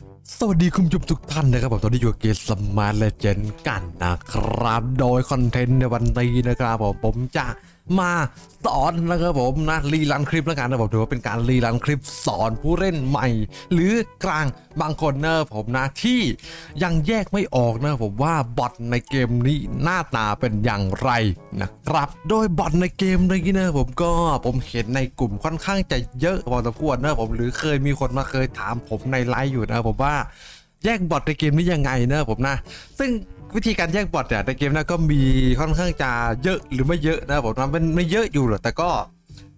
life. สวัสดีคุณผู้ชมทุกท่านนะครับผมตอนนี้อยู่กับเกมสมาร์ทเลเจนกันนะครับ โดยคอนเทนต์ในวันนี้นะครับผมผมจะมาสอนนะครับผมนะรีลันคลิปแล้วกันนะผมถือว่าเป็นการรีลันคลิปสอนผู้เล่นใหม่ หรือกลางบางคนเนะผมนะที่ยังแยกไม่ออกนะผมว่าบอทในเกมนี้หน้าตาเป็นอย่างไรนะครับ โดยบอทในเกมนี้นะผมก็ผมเห็นในกลุ่มค่อนข้างจะเยอะพอสมควรนะผมหรือเคยมีคนมาเคยถามผมในไลฟ์อยู่นะผมว่าแยกบอทในเกมนี้ยังไงนะผมนะ ซึ่งวิธีการแยกบอทเนี่ยในเกมนะก็มีค่อนข้างจะเยอะหรือไม่เยอะนะผมนะมันไม่เยอะอยู่หรอกแต่ก็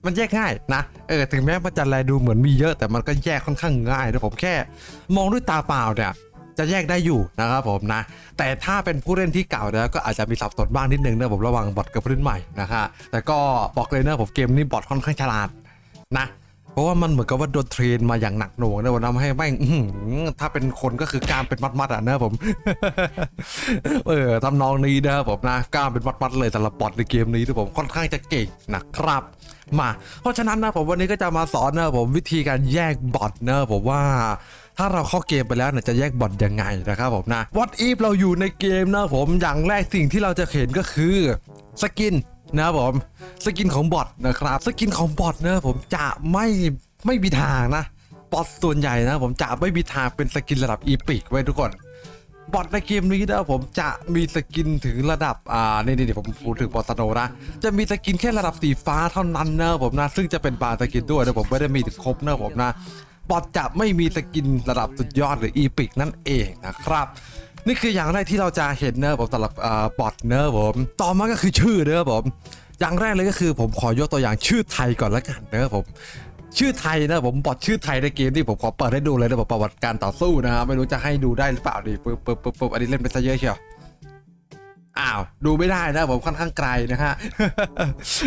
มันแยกง่ายนะเออถึงแม้มันจะแลดูเหมือนมีเยอะแต่มันก็แยกค่อนข้างง่ายนะผมแค่ มองด้วยตาเปล่าเนี่ยจะแยกได้อยู่นะครับผมนะ แต่ถ้าเป็นผู้เล่นที่เก่าแล้วก็อาจจะมีสับสนบ้างนิดนึงนะผมระว่างบอทกับผู้เล่นใหม่นะฮะแต่ก็บอกเลยนะผมเกมนี้บอทค่อนข้างฉลาดนะ เพราะว่ามันเหมือนกับว่าโดนเทรนมาอย่างหนักหน่วงนะวันทำให้แม่งถ้าเป็นคนก็คือกล้ามเป็นมัดๆอะนะผม เออทำนองนี้นะครับผมนะกล้ามเป็นมัดๆเลยสำหรับอทในเกมนี้นะผมค่อนข้างจะเก่งนะครับมาเพราะฉะนั้นนะผมวันนี้ก็จะมาสอนนะผมวิธีการแยกบอทนะผมว่าถ้าเราเข้าเกมไปแล้วเนี่ยจะแยกบอทยังไงนะครับผมนะ What if เราอยู่ในเกมนะผมอย่างแรกสิ่งที่เราจะเห็นก็คือสกิน นะครับผมสกินของบอทนะครับสกินของบอทนะผมจะไม่ไม่มีทางนะบอทส่วนใหญ่นะผมจะไม่มีทางเป็นสกินระดับอีพิกไว้ทุกคนบอทในเกมนี้นะผมจะมีสกินถึงระดับอ่านี่นี่ผมพูดถึงบอสโนนะจะมีสกินแค่ระดับสีฟ้าเท่านั้นนะผมนะซึ่งจะเป็นบาร์สกินด้วยนะผมไม่ได้มีถึงครบนะผมนะบอทจะไม่มีสกินระดับสุดยอดหรืออีพิกนั่นเองนะครับ นี่คืออย่างแรกที่เราจะเห็นเนอะผมสำหรับอ่าบอทเนอะผมต่อมาก็คือชื่อเนอะผมอย่างแรกเลยก็คือผมขอยกตัวอย่างชื่อไทยก่อนละกันเนอะผมชื่อไทยนะผมบอทชื่อไทยในเกมที่ผมขอเปิดให้ดูเลยนะผมประวัติการต่อสู้นะครับไม่รู้จะให้ดูได้หรือเปล่าดีปึ๊บปึ๊บปึ๊บปึ๊บอันนี้เล่นไปซะเยอะเชียว อ้าวดูไม่ได้นะผมค่อนข้างไกลนะฮะ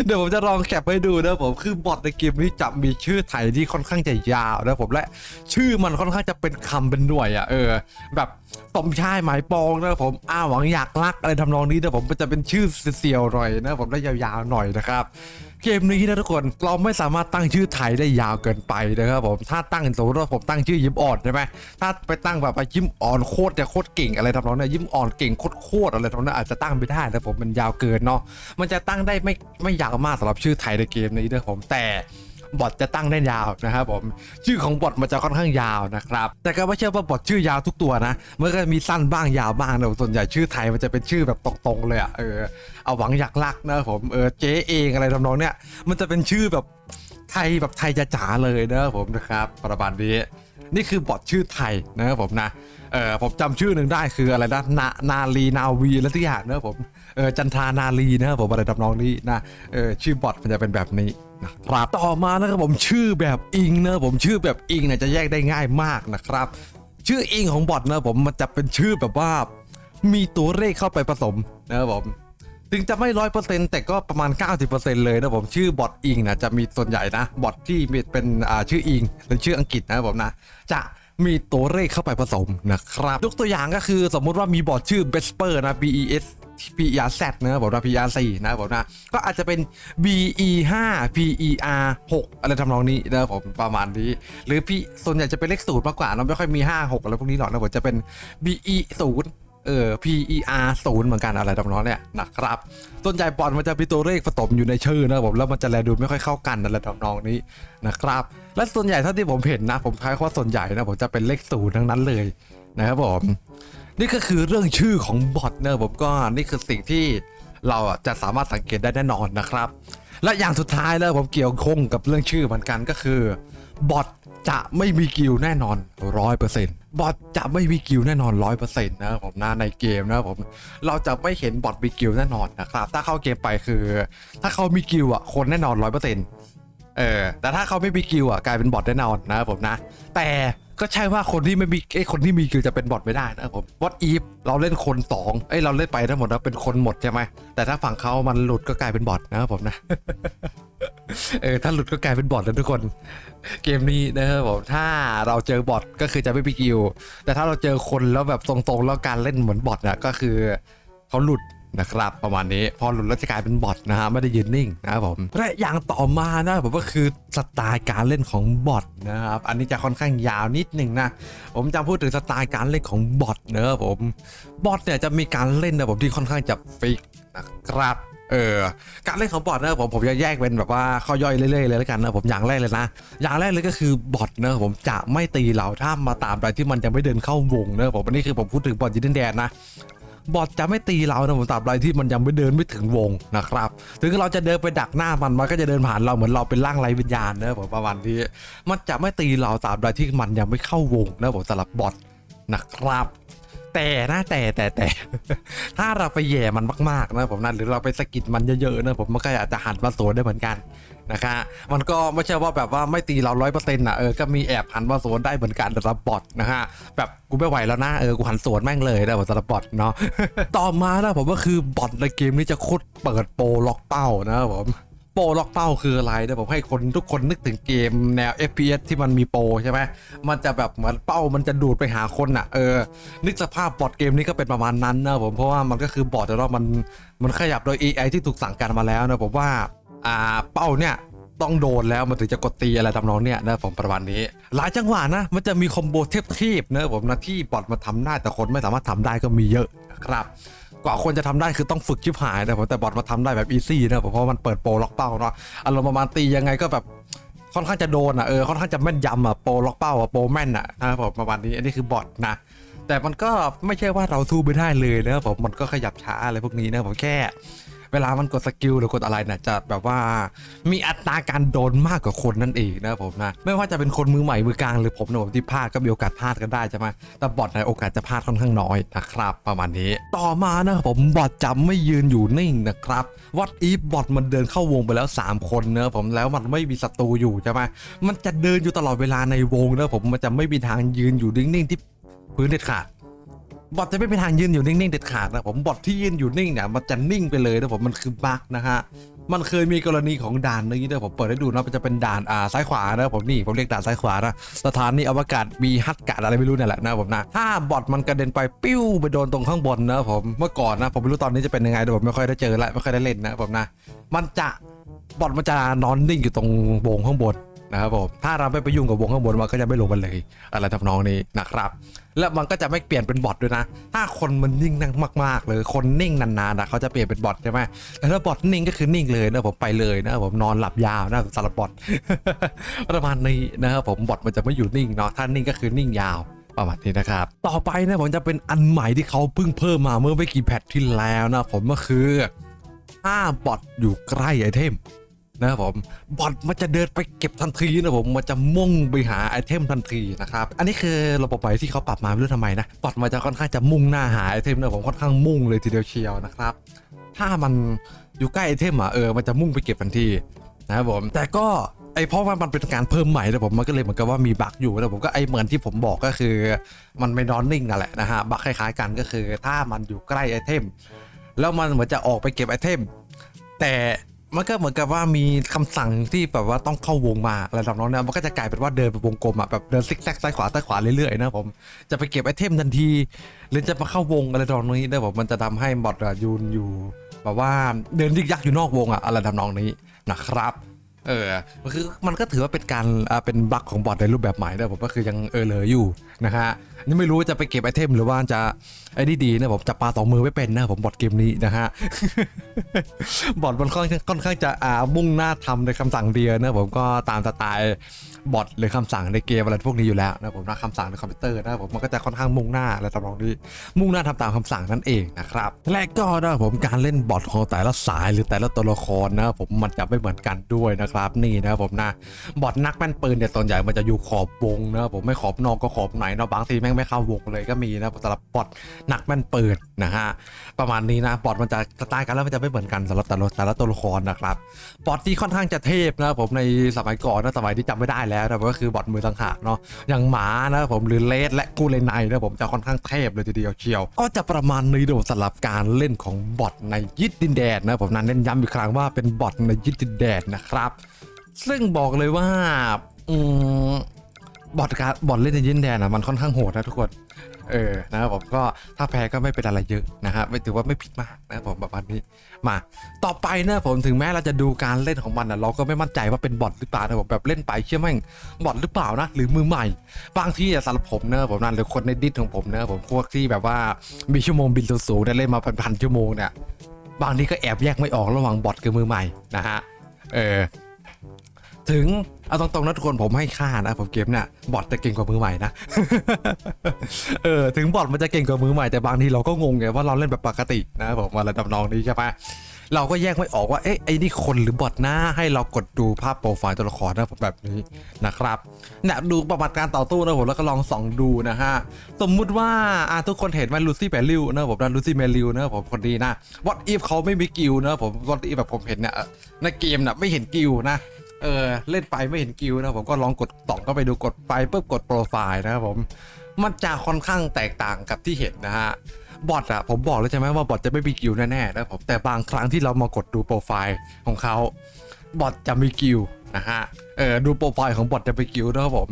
เดี๋ยวผมจะลองแคปให้ดูนะผมคือบอทในเกมนี้จะมีชื่อไทยที่ค่อนข้างจะยาวนะผมและชื่อมันค่อนข้างจะเป็นคำเป็นหน่วยอะเออ แบบสมชายหมายปองนะผมอ้าวหวังอยากรักอะไรทำนองนี้นะผมมันจะเป็นชื่อเสียวๆหน่อยนะผมและยาวๆหน่อยนะครับ เกมนี้นะทุกคนเราไม่สามารถตั้งชื่อไทยได้ยาวเกินไปนะครับผมถ้าตั้งสมมติว่าผมตั้งชื่อยิ้มอ่อนใช่ไหมถ้าไปตั้งแบบยิ้มอ่อนโคตรจะโคตรเก่งอะไรทำนองนั้นยิ้มอ่อนเก่งโคตรโคตรอะไรทำนองนั้นอาจจะตั้งไม่ได้นะผมมันยาวเกินเนาะมันจะตั้งได้ไม่ไม่ยาวมากสำหรับชื่อไทยในเกมนี้นะผมแต่ บอทจะตั้งได้ยาวนะครับผมชื่อของบอทมันจะค่อนข้างยาวนะครับ แต่ก็ไม่เชื่อว่าบอทชื่อยาวทุกตัวนะมันก็มีสั้นบ้างยาวบ้างนะส่วนใหญ่ชื่อไทยมันจะเป็นชื่อแบบตรงๆเลยอะเออเอาหวังอยากรักนะผมเออเจ๊เองอะไรทำนองเนี้ยมันจะเป็นชื่อแบบไทยแบบไทยจ๋าเลยนะผมนะครับประมาณนี้ นี่คือบอทชื่อไทยนะครับผมนะเออผมจำชื่อหนึ่งได้คืออะไรนะนานาลีนาวีอะไรทุกอย่างนะครับผมเออจันทรานาลีนะครับผมอะไรทำนองนี้นะเออชื่อบอทมันจะเป็นแบบนี้นะครับต่อมานะครับผมชื่อแบบอิงนะผมชื่อแบบอิงเนี่ยจะแยกได้ง่ายมากนะครับ ชื่ออิงของบอทนะครับผมมันจะเป็นชื่อแบบว่ามีตัวเลขเข้าไปผสมนะครับผม ถึงจะไม่ร้อยเปอร์เซ็นต์แต่ก็ประมาณ 90%เลยนะผมชื่อบอทอิงนะจะมีส่วนใหญ่นะบอทที่มีเป็นอ่าชื่ออิงหรือชื่ออังกฤษนะผมนะ จะมีตัวเลขเข้าไปผสมนะครับยกตัวอย่างก็คือสมมุติว่ามีบอทชื่อ b e s p e r นะ B E S P E R Z นะผมนะ P E R 4นะผมนะ ก็อาจจะเป็น B E 5 P E R 6อะไรทำนองนี้นะผมประมาณนี้ หรือพี่ส่วนใหญ่จะเป็นเลขศูนย์มากกว่าเราไม่ค่อยมี 5 6 อะไรพวกนี้หรอกนะผมจะเป็น B E 0 ออ P E R ศูนย์เหมือนกันอะไรทำนองเนี้ยนะครับส่วนใหญ่บอลมันจะมีตัวเลขผสมอยู่ในชื่อนะครับผมแล้วมันจะแลดูไม่ค่อยเข้ากันอะไรทำนองนี้นะครับ และส่วนใหญ่เท่าที่ผมเห็นนะ ผมทายว่าส่วนใหญ่นะผมจะเป็นเลขศูนย์ทั้งนั้นเลยนะครับผมนี่ก็คือเรื่องชื่อของบอทเนะผมก็นี่คือสิ่งที่เราจะสามารถสังเกตได้แน่นอนนะครับ และอย่างสุดท้ายแล้วผมเกี่ยวข้องกับเรื่องชื่อเหมือนกันก็คือ บอทจะไม่มีกิลแน่นอนร้อยเปอร์เซ็นต์บอทจะไม่มีกิลแน่นอนร้อยเปอร์เซ็นต์นะครับผมนะในเกมนะครับผมเราจะไม่เห็นบอทมีกิลแน่นอนนะครับ ถ้าเข้าเกมไปคือ ถ้าเขามีกิลอะคนแน่นอนร้อยเปอร์เซ็นต์เออแต่ถ้าเขาไม่มีกิลอะกลายเป็นบอทแน่นอนนะครับผมนะ แต่ก็ใช่ว่าคนที่ไม่มีไอ้คนที่มีกิลจะเป็นบอทไม่ได้นะครับผมวอตอีฟเราเล่นคนสองเอ้เราเล่นไปทั้งหมดแล้วเป็นคนหมดใช่ไหมแต่ถ้าฝั่งเขามันหลุดก็กลายเป็นบอทนะครับผมนะ เออถ้าหลุดก็กลายเป็นบอทแล้วทุกคน เกมนี้นะครับผมถ้าเราเจอบอทก็คือจะไม่มีกิลแต่ถ้าเราเจอคนแล้วแบบทรงๆแล้วการเล่นเหมือนบอทอะก็คือเขาหลุดนะครับประมาณนี้พอหลุดแล้วจะกลายเป็นบอทนะฮะไม่ได้ยืนนิ่งนะครับผมและอย่างต่อมานะผมก็คือสไตล์การเล่นของบอทนะครับอันนี้จะค่อนข้างยาวนิดหนึ่งนะผมจะพูดถึงสไตล์การเล่นของบอทเนอะผมบอทเนี่ยจะมีการเล่นนะผมที่ค่อนข้างจะฟิกนะครับ เออการเล่นของบอทนอะผมผมจะแยกเป็นแบบว่าข้อย่อยเรื่อยๆเลยแล้วกันนะผมอย่างแรกเลยนะ อย่างแรกเลยก็คือบอทเนอะผมจะไม่ตีเราถ้ามาตามใดที่มันยังไม่เดินเข้าวงเนอะผมอันนี้คือผมพูดถึงบอทยินแดนนะบอทจะไม่ตีเรานะผมตราบใดที่มันยังไม่เดินไม่ถึงวงนะครับ ถึงเราจะเดินไปดักหน้ามันมันก็จะเดินผ่านเราเหมือนเราเป็นร่างไร้วิญญาณนะผมประมาณนี้มันจะไม่ตีเราตราบใดที่มันยังไม่เข้าวงนะผมสำหรับบอทนะครับ แต่นะแต่แต่แต่ถ้าเราไปแย่มันมากๆนะผมนะหรือเราไปสะกิดมันเยอะๆนะผมมันก็อาจจะหันมาสวนได้เหมือนกันนะคะมันก็ไม่ใช่ว่าแบบว่าไม่ตีเราร้อยเปอร์เซ็นต์อะเออก็มีแอบหันมาสวนได้เหมือนกันสำหรับบอทนะฮะแบบกูไม่ไหวแล้วนะเออกูหันสวนแม่งเลยนะผมสำหรับบอทเนาะต่อมานะผมก็คือบอทในเกมนี้จะโคตรเปิดโปรล็อกเป้านะผม ปรล็อกเป้าคืออะไรเนะผมให้คนทุกคนนึกถึงเกมแนว FPS ที่มันมีโปรใช่ไหมมันจะแบบเหมือนเป้ามันจะดูดไปหาคนอะเออนึกสภาพบอทเกมนี้ก็เป็นประมาณนั้นนะผมเพราะว่ามันก็คือบอทแต่ว่ามันมันขยับโดย AI ที่ถูกสั่งการมาแล้วนะผมว่าอ่าเป้าเนี่ยต้องโดนแล้วมันถึงจะกดตีอะไรทำนองเนี่ยนะผมประมาณนี้ หลายจังหวะนะมันจะมีคอมโบเทพๆนะผมนะที่บอทมาทำได้แต่คนไม่สามารถทำได้ก็มีเยอะครับ กว่าคนจะทำได้คือต้องฝึกชิบหายนะผมแต่บอทมาทำได้แบบอีซี่นะผมเพราะมันเปิดโปรล็อกเป้าเนาะอารมณ์ประมาณตียังไงก็แบบค่อนข้างจะโดนอะเออค่อนข้างจะแม่นยำอะโปรล็อกเป้าอะโปรแม่นอะนะครับผมประมาณนี้อันนี้คือบอทนะ แต่มันก็ไม่ใช่ว่าเราสู้ไม่ได้เลยนะครับผมมันก็ขยับช้าอะไรพวกนี้นะผมแค่ เวลามันกดสกิลหรือกดอะไรเนะจะแบบว่ามีอัตราการโดนมากกว่าคนนั่นเองนะครับผมนะไม่ว่าจะเป็นคนมือใหม่มือกลางหรือผมนะผมที่พลาดก็มีโอกาสพลาดกันได้ใช่ไหมแต่บอทในโอกาสจะพลาดค่อนข้างน้อยนะครับประมาณนี้ ต่อมานะครับผมบอทจะไม่ยืนอยู่นิ่งนะครับวัดอีฟบอทมันเดินเข้าวงไปแล้ว 3 คนเนะผมแล้วมันไม่มีศัตรูอยู่ใช่ไหมมันจะเดินอยู่ตลอดเวลาในวงนะผมมันจะไม่มีทางยืนอยู่นิ่งๆที่พื้นเด็ดขาด บอทจะไม่มีทางยืนอยู่นิ่งๆเด็ดขาดนะผมบอทที่ยืนอยู่นิ่งเนี่ยมันจะนิ่งไปเลยนะผมมันคือบั๊กนะฮะมันเคยมีกรณีของด่านนี้นะผมเปิดให้ดูนะมันจะเป็นด่านอ่าซ้ายขวานะผมนี่ผมเรียกด่านซ้ายขวานะสถานีอวกาศมีฮัตกาดอะไรไม่รู้เนี่ยแหละนะผมนะถ้าบอทมันกระเด็นไปปิ้วไปโดนตรงข้างบนนะผมเมื่อก่อนนะผมไม่รู้ตอนนี้จะเป็นยังไงแต่ผมไม่ค่อยได้เจอละไม่ค่อยได้เล่นนะผมนะ มันจะบอทมันจะนอนนิ่งอยู่ตรงวงข้างบน นะครับผมถ้าเราไม่ไปยุ่งกับวงข้างบนมันก็จะไม่ลงมาเลย อะไรทำนองนี้นะครับ แล้วมันก็จะไม่เปลี่ยนเป็นบอทด้วยนะ ถ้าคนมันนิ่งนั่งมากๆเลยคนนิ่งนานๆนะเขาจะเปลี่ยนเป็นบอทใช่ไหมแต่ถ้าบอทนิ่งก็คือนิ่งเลยนะผมไปเลยนะผมนอนหลับยาวนะสำหรับบอทประมาณนี้นะครับผมบอทมันจะไม่อยู่นิ่งเนาะถ้านิ่งก็คือนิ่งยาวประมาณนี้นะครับ ต่อไปนะผมจะเป็นอันใหม่ที่เขาเพิ่งเพิ่มมาเมื่อไม่กี่แพทที่แล้วนะผมก็คือถ้าบอทอยู่ใกล้ไอเทม นะครับผมบอทมันจะเดินไปเก็บทันทีนะผมมันจะมุ่งไปหาไอเทมทันทีนะครับอันนี้คือระบบใหม่ที่เขาปรับมาไม่รู้ทำไมนะบอทมันจะค่อนข้างจะมุ่งหน้าหาไอเทมนะผมค่อนข้างมุ่งเลยทีเดียวเชียวนะครับถ้ามันอยู่ใกล้ไอเทมอะเออมันจะมุ่งไปเก็บทันทีนะครับผมแต่ก็ไอเพราะว่ามันเป็นการเพิ่มใหม่นะผมมันก็เลยเหมือนกับว่ามีบั๊กอยู่นะผมก็ไอเหมือนที่ผมบอกก็คือ มันไม่นอนนิ่งนั่นแหละนะฮะบั๊กคล้ายๆกันก็คือ ถ้ามันอยู่ใกล้ไอเทม แล้วมันเหมือนจะออกไปเก็บไอเทม แต่ มันก็เหมือนกับว่ามีคำสั่งที่แบบว่าต้องเข้าวงมาอะไรแบบนั้นเนี่ยมันก็จะกลายเป็นว่าเดินไปวงกลมอะแบบเดินซิกแซกซ้ายขวาซ้ายขวาเรื่อยๆนะผมจะไปเก็บไอเทมทันที หรือจะมาเข้าวงอะไรทำนองนี้ได้ผมมันจะทำให้บอดยูนอยู่แบบว่าเดินยิกยักอยู่นอกวงอะอะไรทำนองนี้นะครับ เออมันคือมันก็ถือว่าเป็นการเป็นบั๊กของบอทในรูปแบบใหม่ด้วยผมก็คือยังเออเลออยู่นะฮะนี่ไม่รู้จะไปเก็บไอเทมหรือว่าจะไอ้นี่ดีนะผมจะปาสองมือไม่เป็นนะผมบอทเกมนี้นะฮะบอทมันค่อนข้างค่อนข้างจะอ่ามุ่งหน้าทำในคำสั่งเดียวนะผมก็ตามสไตล์บอทหรือคำสั่งในเกมอะไรพวกนี้อยู่แล้วนะผมนะคำสั่งในคอมพิวเตอร์นะผมมันก็จะค่อนข้างมุ่งหน้าอะไรตำนองนี้ มุ่งหน้าทำตามคำสั่งนั่นเองนะครับและก็นะผมการเล่นบอทของแต่ละสายหรือแต่ละตัวละครนะผมมันจะไม่เหมือนกันด้วยนะครับนี่นะผมนะบอทนักแม่นปืนเนี่ยส่วนใหญ่มันจะอยู่ขอบวงนะผมไม่ขอบนอกก็ขอบไหนเนาะบางทีแม่งไม่เข้าวงเลยก็มีนะสำหรับบอทนักแม่นปืนนะฮะประมาณนี้นะบอทมันจะสไตล์กันแล้วมันจะไม่เหมือนกันสำหรับแต่ละแต่ละตัวละครนะครับบอทที่ค่อนข้างจะเทพนะผมในสมัยก่อนนะสมัยที่จำไม่ได้แล้วนะก็คือบอทมือสังหารเนาะอย่างหมานะผมหรือเลสและกูเลนไนนะผมจะค่อนข้างเทพเลยทีเดียวเชียว ก็จะประมาณนี้ดูสำหรับการเล่นของบอทในยิดดินแดนนะผมนั้นเน้นย้ำอีกครั้งว่าเป็นบอทในยิดดินแดนนะครับซึ่งบอกเลยว่าอืมบอทการบอทเล่นในยินแดนอะมันค่อนข้างโหดนะทุกคน เออนะครับผมก็ถ้าแพ้ก็ไม่เป็นอะไรเยอะนะฮะไม่ถือว่าไม่ผิดมากนะครับผมแบบนี้มาต่อไปนะผมถึงแม้เราจะดูการเล่นของมันนะเราก็ไม่มั่นใจว่าเป็นบอทหรือเปล่านะผมแบบเล่นไปเชื่อแม่งบอทหรือเปล่านะหรือมือใหม่ บางที่สำหรับผมนะผมนั่นหรือคนในดิสของผมนะผมพวกที่แบบว่ามีชั่วโมงบินสูงๆได้เล่นมาพันๆชั่วโมงเนี่ยบางทีก็แอบแยกไม่ออกระหว่างบอทกับมือใหม่นะฮะเออ ถึง เอาตรงๆนะทุกคนผมให้ค่านะผมเกมเนี่ยบอทจะเก่งกว่ามือใหม่นะ เออถึงบอทมันจะเก่งกว่ามือใหม่แต่บางทีเราก็งงไงว่าเราเล่นแบบปกตินะครับผมอะไรทำนองนี้ใช่ปะเราก็แยกไม่ออกว่า เอ๊ะ ไอ้นี่คนหรือบอทนะให้เรากดดูภาพโปรไฟล์ตัวละครนะผมแบบนี้นะครับเนี่ยดูประวัติการต่อสู้นะผมแล้วก็ลองส่องดูนะฮะ สมมุติว่าอะทุกคนเห็นว่าลูซี่แปริวนะผมนะลูซี่แมริวนะผมคนดีนะวอตอีฟเขาไม่มีกิลนะผมวอตอีฟแบบผมเห็นเนี่ยในเกมน่ะไม่เห็นกิลนะ เออเล่นไปไม่เห็นกิลนะผมก็ลองกดต่องก็ไปดูกดไปปุ๊บกดโปรไฟล์นะครับผมมันจะค่อนข้างแตกต่างกับที่เห็นนะฮะบอทอะผมบอกแล้วใช่ไหมว่าบอทจะไม่มีกิลแน่ๆนะผมแต่บางครั้งที่เรามากดดูโปรไฟล์ของเขาบอทจะมีกิลนะฮะเออดูโปรไฟล์ของบอทจะมีกิลนะครับผม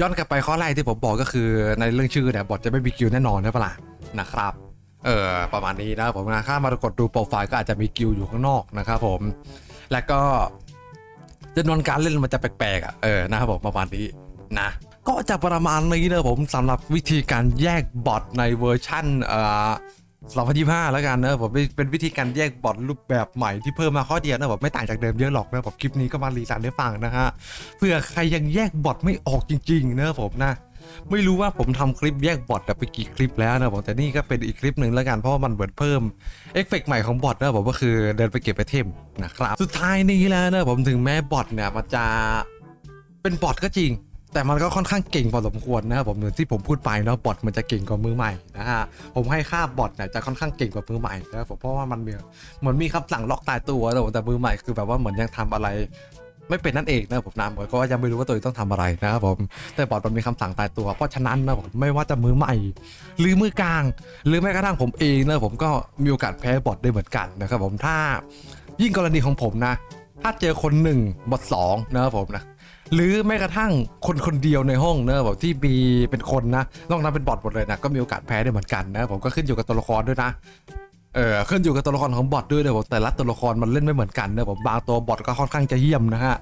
ย้อนกลับไปข้อแรกที่ผมบอกก็คือในเรื่องชื่อเนี่ยบอทจะไม่มีกิลแน่นอนนะปะล่ะนะครับเออประมาณนี้นะครับผมนะถ้ามากดดูโปรไฟล์ก็อาจจะมีกิลอยู่ข้างนอกนะครับผม แล้วก็ จำนวนการเล่นมันจะแปลกๆอะเออนะครับผมประมาณนี้นะก็จะประมาณนี้นะผมสำหรับวิธีการแยกบอทในเวอร์ชั่นเอ่อ2025 แล้วกันนะผมเป็นวิธีการแยกบอทรูปแบบใหม่ที่เพิ่มมาข้อเดียวนะผมไม่ต่างจากเดิมเยอะหรอกนะผมคลิปนี้ก็มารีสันให้ฟังนะฮะเพื่อใครยังแยกบอทไม่ออกจริงๆนะผมนะ ไม่รู้ว่าผมทำคลิปแยกบอทไปกี่คลิปแล้วนะผมแต่นี่ก็เป็นอีกคลิปหนึ่งแล้วกันเพราะว่ามันเหมือนเพิ่มเอฟเฟกต์ใหม่ของบอทนะผมก็คือเดินไปเก็บไอเทมนะครับสุดท้ายนี้แล้วนะผมถึงแม้บอทเนี่ยมันจะเป็นบอทก็จริงแต่มันก็ค่อนข้างเก่งพอสมควรนะครับผมเหมือนที่ผมพูดไปเนาะบอทมันจะเก่งกว่ามือใหม่นะฮะผมให้ค่าบอทเนี่ยจะค่อนข้างเก่งกว่ามือใหม่นะครับผมเพราะว่ามันมีเหมือนมีคำสั่งล็อกตายตัวแต่มือใหม่คือแบบว่าเหมือนยังทำอะไร ไม่เป็นนั่นเองนะผมนะผมก็ยังไม่รู้ว่าตัวเองต้องทำอะไรนะครับผมแต่บอร์ดมันมีคำสั่งตายตัว เพราะฉะนั้นนะผมไม่ว่าจะมือใหม่หรือมือกลาง หรือแม้กระทั่งผมเองนะผมก็มีโอกาสแพ้บอร์ดได้เหมือนกันนะครับผมถ้ายิ่งกรณีของผมนะ ถ้าเจอคนหนึ่งบอทสองนะครับผมนะหรือแม้กระทั่งคนคนเดียวในห้องเนะครับที่มีเป็นคนนะนอกนั้นเป็นบอทหมดเลยนะก็มีโอกาสแพ้ได้เหมือนกันนะผมก็ขึ้นอยู่กับตัวละครด้วยนะ เออขึ้นอยู่กับตัวละครของบอทด้วยนะผมแต่ละตัวละครมันเล่นไม่เหมือนกันนะผมบางตัวบอทก็ค่อนข้างจะเยี่ยมนะฮะ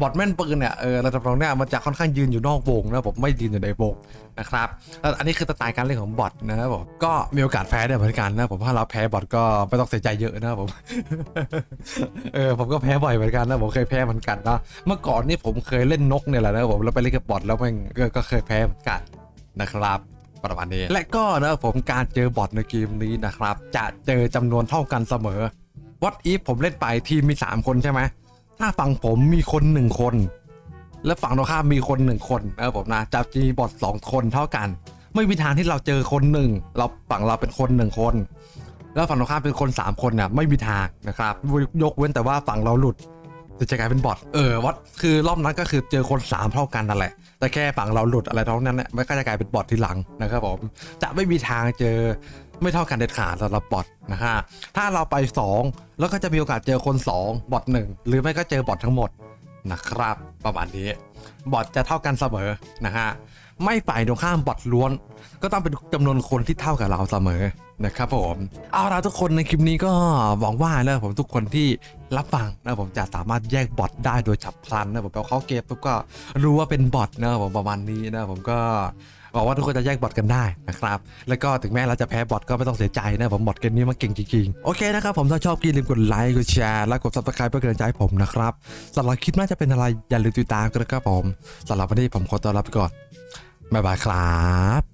บอทแม่นปืนเนี่ยเออระดับเราเนี่ยมันจะค่อนข้างยืนอยู่นอกวงนะผมไม่ยืนอยู่ในวงนะครับแล้วอันนี้คือสไตล์การเล่นของบอทนะครับผมก็มีโอกาสแพ้ได้เหมือนกันนะผมถ้าเราแพ้บอทก็ไม่ต้องเสียใจเยอะนะผมเออผมก็แพ้บ่อยเหมือนกันนะผมเคยแพ้เหมือนกันนะเมื่อก่อนนี่ผมเคยเล่นนกเนี่ยแหละนะผมแล้วไปเล่นกับบอทแล้วมันก็เคยแพ้เหมือนกันนะครับ ประมาณนี้ และก็นะผมการเจอบอทในเกมนี้นะครับ จะเจอจำนวนเท่ากันเสมอ What if ผมเล่นไปทีมมี 3 คนใช่ไหมถ้าฝั่งผมมีคน 1 คน และฝั่งตรงข้ามมีคน 1 คนนะครับผมนะจะมีบอท2คนเท่ากัน ไม่มีทางที่เราเจอคนหนึ่งเราฝั่งเราเป็นคน1คน แล้วฝั่งตรงข้ามเป็นคน 3 คนเนี่ยไม่มีทางนะครับยกเว้นแต่ว่าฝั่งเราหลุด จะกลายเป็นบอทเออวัดคือรอบนั้นก็คือเจอคนสามเท่ากันนั่นแหละ แต่แค่ฝั่งเราหลุดอะไรท้องนั้นเนี่ยมันก็จะกลายเป็นบอททีหลังนะครับผมจะไม่มีทางเจอไม่เท่ากันเด็ดขาดสำหรับบอทนะฮะถ้าเราไป 2 แล้วก็จะมีโอกาสเจอคน 2 บอทหนึ่งหรือไม่ก็เจอบอททั้งหมดนะครับ ประมาณนี้ บอทจะเท่ากันเสมอนะฮะ ไม่ฝ่ายตรงข้ามบอทล้วน ก็ต้องเป็นจำนวนคนที่เท่ากับเราเสมอนะครับผมเอาละทุกคนในคลิปนี้ก็หวังว่านะผมทุกคนที่รับฟังนะผมจะสามารถแยกบอทได้โดยฉับพลันนะผมพอเข้าเก็บปุ๊บก็รู้ว่าเป็นบอทนะผมประมาณนี้นะผมก็ หวังว่าทุกคนจะแยกบอทกันได้นะครับ แล้วก็ถึงแม้เราจะแพ้บอทก็ไม่ต้องเสียใจนะผมบอทเกมนี้มันเก่งจริงๆ โอเคนะครับผมถ้าชอบก็อย่าลืมกดไลค์กดแชร์และกดซับสไครป์เพื่อเกำลังใจผมนะครับสำหรับคลิปน่าจะเป็นอะไรอย่าลืมติดตามกันนะครับผมสำหรับวันนี้ผมขอตัวลาไปก่อนบ๊ายบายครับ